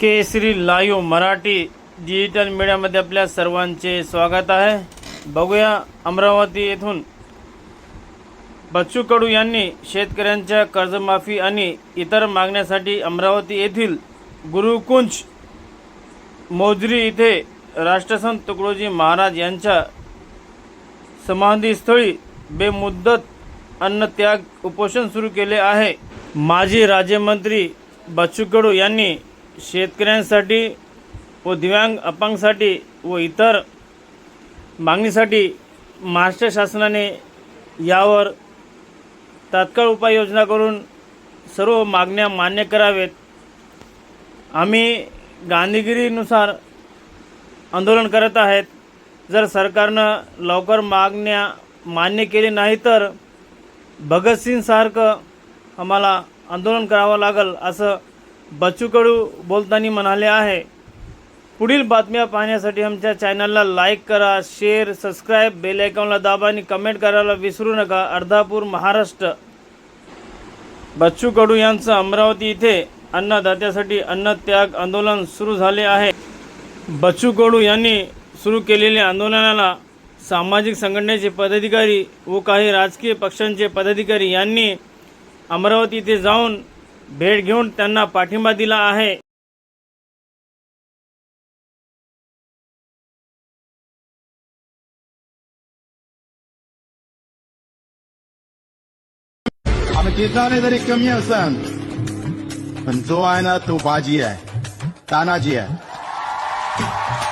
केसरी live Marathi digital मीडियामध्ये आपल्या सर्वांचे स्वागत आहे. बघूया अमरावती येथून बच्चू कडू यांनी शेतकऱ्यांच्या कर्जमाफी आणि इतर मागण्यासाठी अमरावती येथील गुरुकुंज मोजरी इथे राष्ट्रसंत तुकडोजी महाराज यांच्या समाधीस्थळी बेमुद्दत अन्नत्याग उपोषण सुरू केले आहे. माजी राज्यमंत्री बच्चू कडू यांनी शेतकऱ्यांसाठी व दिव्यांग अपंगसाठी व इतर मागणीसाठी महाराष्ट्र शासनाने यावर तात्काळ उपाययोजना करून सर्व मागण्या मान्य करावेत. आम्ही गांधीगिरीनुसार आंदोलन करत आहेत. जर सरकारनं लवकर मागण्या मान्य केली नाही तर भगतसिंगसारखं आम्हाला आंदोलन करावं लागेल असं बचूकडू बोलताना म्हणाले आहे पुढील बातम्या पाहण्यासाठी आमच्या चॅनलला लाईक करा शेअर सबस्क्राईब बेल आयकॉनला दाबा आणि कमेंट करायला विसरू नका. अर्धापूर महाराष्ट्र. बच्चू कडू यांचं अमरावती इथे अन्नदात्यासाठी अन्नत्याग आंदोलन सुरू झाले आहे. बच्चू कडू यांनी सुरू केलेल्या आंदोलनाला सामाजिक संघटनेचे पदाधिकारी व काही राजकीय पक्षांचे पदाधिकारी यांनी अमरावती इथे जाऊन भेट घेऊन त्यांना पाठिंबा दिला आहे. आम्ही किसाने जरी कमी असन पण जो आहे ना तो बाजी आहे तानाजी आहे.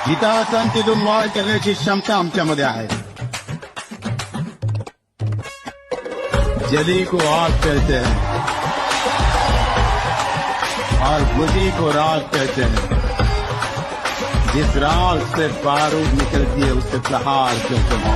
जिथं असन तिथून मॉल करण्याची क्षमता आमच्यामध्ये आहे. जली को आग करते हैं. और को राग कहते हैं। जिस राग से बारूद निकलती है उससे प्रहार कहते हैं।